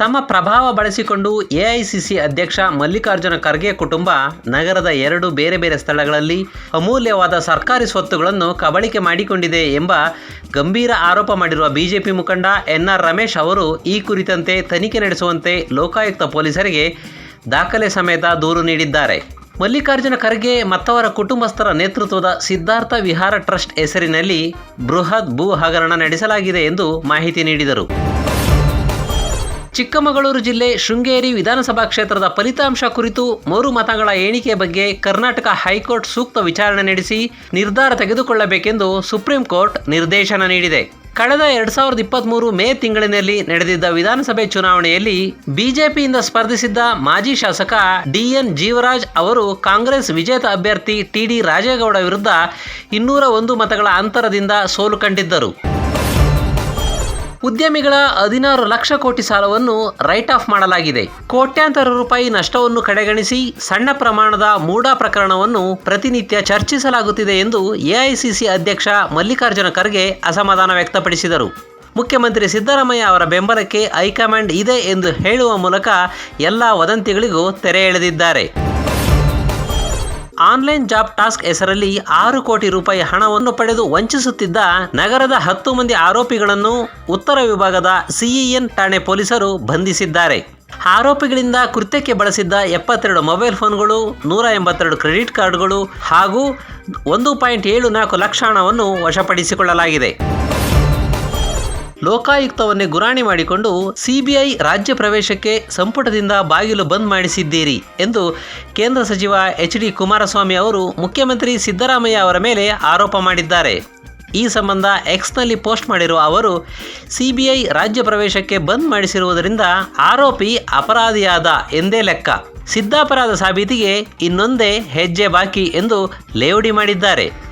ತಮ್ಮ ಪ್ರಭಾವ ಬಳಸಿಕೊಂಡು ಎಐಸಿಸಿ ಅಧ್ಯಕ್ಷ ಮಲ್ಲಿಕಾರ್ಜುನ ಖರ್ಗೆ ಕುಟುಂಬ ನಗರದ ಎರಡು ಬೇರೆ ಬೇರೆ ಸ್ಥಳಗಳಲ್ಲಿ ಅಮೂಲ್ಯವಾದ ಸರ್ಕಾರಿ ಸ್ವತ್ತುಗಳನ್ನು ಕಬಳಿಕೆ ಮಾಡಿಕೊಂಡಿದೆ ಎಂಬ ಗಂಭೀರ ಆರೋಪ ಮಾಡಿರುವ ಬಿಜೆಪಿ ಮುಖಂಡ ಎನ್ಆರ್ ರಮೇಶ್ ಅವರು ಈ ಕುರಿತಂತೆ ತನಿಖೆ ನಡೆಸುವಂತೆ ಲೋಕಾಯುಕ್ತ ಪೊಲೀಸರಿಗೆ ದಾಖಲೆ ಸಮೇತ ದೂರು ನೀಡಿದ್ದಾರೆ. ಮಲ್ಲಿಕಾರ್ಜುನ ಖರ್ಗೆ ಮತ್ತವರ ಕುಟುಂಬಸ್ಥರ ನೇತೃತ್ವದ ಸಿದ್ಧಾರ್ಥ ವಿಹಾರ ಟ್ರಸ್ಟ್ ಹೆಸರಿನಲ್ಲಿ ಬೃಹತ್ ಭೂ ಹಗರಣ ನಡೆಸಲಾಗಿದೆ ಎಂದು ಮಾಹಿತಿ ನೀಡಿದರು. ಚಿಕ್ಕಮಗಳೂರು ಜಿಲ್ಲೆ ಶೃಂಗೇರಿ ವಿಧಾನಸಭಾ ಕ್ಷೇತ್ರದ ಫಲಿತಾಂಶ ಕುರಿತು ಮೂರು ಮತಗಳ ಎಣಿಕೆ ಬಗ್ಗೆ ಕರ್ನಾಟಕ ಹೈಕೋರ್ಟ್ ಸೂಕ್ತ ವಿಚಾರಣೆ ನಡೆಸಿ ನಿರ್ಧಾರ ತೆಗೆದುಕೊಳ್ಳಬೇಕೆಂದು ಸುಪ್ರೀಂ ಕೋರ್ಟ್ ನಿರ್ದೇಶನ ನೀಡಿದೆ. ಕಳೆದ ಎರಡ್ ಸಾವಿರದ ಇಪ್ಪತ್ತ್ಮೂರು ಮೇ ತಿಂಗಳಿನಲ್ಲಿ ನಡೆದಿದ್ದ ವಿಧಾನಸಭೆ ಚುನಾವಣೆಯಲ್ಲಿ ಬಿಜೆಪಿಯಿಂದ ಸ್ಪರ್ಧಿಸಿದ್ದ ಮಾಜಿ ಶಾಸಕ ಡಿಎನ್ ಜೀವರಾಜ್ ಅವರು ಕಾಂಗ್ರೆಸ್ ವಿಜೇತ ಅಭ್ಯರ್ಥಿ ಟಿಡಿ ರಾಜೇಗೌಡ ವಿರುದ್ಧ ಇನ್ನೂರ ಒಂದು ಮತಗಳ ಅಂತರದಿಂದ ಸೋಲು ಕಂಡಿದ್ದರು. ಉದ್ಯಮಿಗಳ ಹದಿನಾರು ಲಕ್ಷ ಕೋಟಿ ಸಾಲವನ್ನು ರೈಟ್ ಆಫ್ ಮಾಡಲಾಗಿದೆ. ಕೋಟ್ಯಾಂತರ ರೂಪಾಯಿ ನಷ್ಟವನ್ನು ಕಡೆಗಣಿಸಿ ಸಣ್ಣ ಪ್ರಮಾಣದ ಮೂಡಾ ಪ್ರಕರಣವನ್ನು ಪ್ರತಿನಿತ್ಯ ಚರ್ಚಿಸಲಾಗುತ್ತಿದೆ ಎಂದು ಎಐಸಿಸಿ ಅಧ್ಯಕ್ಷ ಮಲ್ಲಿಕಾರ್ಜುನ ಖರ್ಗೆ ಅಸಮಾಧಾನ ವ್ಯಕ್ತಪಡಿಸಿದರು. ಮುಖ್ಯಮಂತ್ರಿ ಸಿದ್ದರಾಮಯ್ಯ ಅವರ ಬೆಂಬಲಕ್ಕೆ ಹೈಕಮಾಂಡ್ ಇದೆ ಎಂದು ಹೇಳುವ ಮೂಲಕ ಎಲ್ಲ ವದಂತಿಗಳಿಗೂ ತೆರೆ ಎಳೆದಿದ್ದಾರೆ. ಆನ್ಲೈನ್ ಜಾಬ್ ಟಾಸ್ಕ್ ಹೆಸರಲ್ಲಿ ಆರು ಕೋಟಿ ರೂಪಾಯಿ ಹಣವನ್ನು ಪಡೆದು ವಂಚಿಸುತ್ತಿದ್ದ ನಗರದ ಹತ್ತು ಮಂದಿ ಆರೋಪಿಗಳನ್ನು ಉತ್ತರ ವಿಭಾಗದ ಸಿಇಎನ್ ಠಾಣೆ ಪೊಲೀಸರು ಬಂಧಿಸಿದ್ದಾರೆ. ಆರೋಪಿಗಳಿಂದ ಕೃತ್ಯಕ್ಕೆ ಬಳಸಿದ್ದ ಎಪ್ಪತ್ತೆರಡು ಮೊಬೈಲ್ ಫೋನ್ಗಳು, ನೂರ ಎಂಬತ್ತೆರಡು ಕ್ರೆಡಿಟ್ ಕಾರ್ಡ್ಗಳು ಹಾಗೂ ಒಂದು ಪಾಯಿಂಟ್ ಏಳು ನಾಲ್ಕು ಲಕ್ಷ ಹಣವನ್ನು ವಶಪಡಿಸಿಕೊಳ್ಳಲಾಗಿದೆ. ಲೋಕಾಯುಕ್ತವನ್ನೇ ಗುರಾಣಿ ಮಾಡಿಕೊಂಡು ಸಿಬಿಐ ರಾಜ್ಯ ಪ್ರವೇಶಕ್ಕೆ ಸಂಪುಟದಿಂದ ಬಾಗಿಲು ಬಂದ್ ಮಾಡಿಸಿದ್ದೀರಿ ಎಂದು ಕೇಂದ್ರ ಸಚಿವ ಎಚ್ ಡಿ ಕುಮಾರಸ್ವಾಮಿ ಅವರು ಮುಖ್ಯಮಂತ್ರಿ ಸಿದ್ದರಾಮಯ್ಯ ಅವರ ಮೇಲೆ ಆರೋಪ ಮಾಡಿದ್ದಾರೆ. ಈ ಸಂಬಂಧ ಎಕ್ಸ್ನಲ್ಲಿ ಪೋಸ್ಟ್ ಮಾಡಿರುವ ಅವರು, ಸಿಬಿಐ ರಾಜ್ಯ ಪ್ರವೇಶಕ್ಕೆ ಬಂದ್ ಮಾಡಿಸಿರುವುದರಿಂದ ಆರೋಪಿ ಅಪರಾಧಿಯಾದ ಎಂದೇ ಲೆಕ್ಕ. ಸಿದ್ಧಾಪರಾಧ ಸಾಬೀತಿಗೆ ಇನ್ನೊಂದೇ ಹೆಜ್ಜೆ ಬಾಕಿ ಎಂದು ಲೇವಡಿ ಮಾಡಿದ್ದಾರೆ.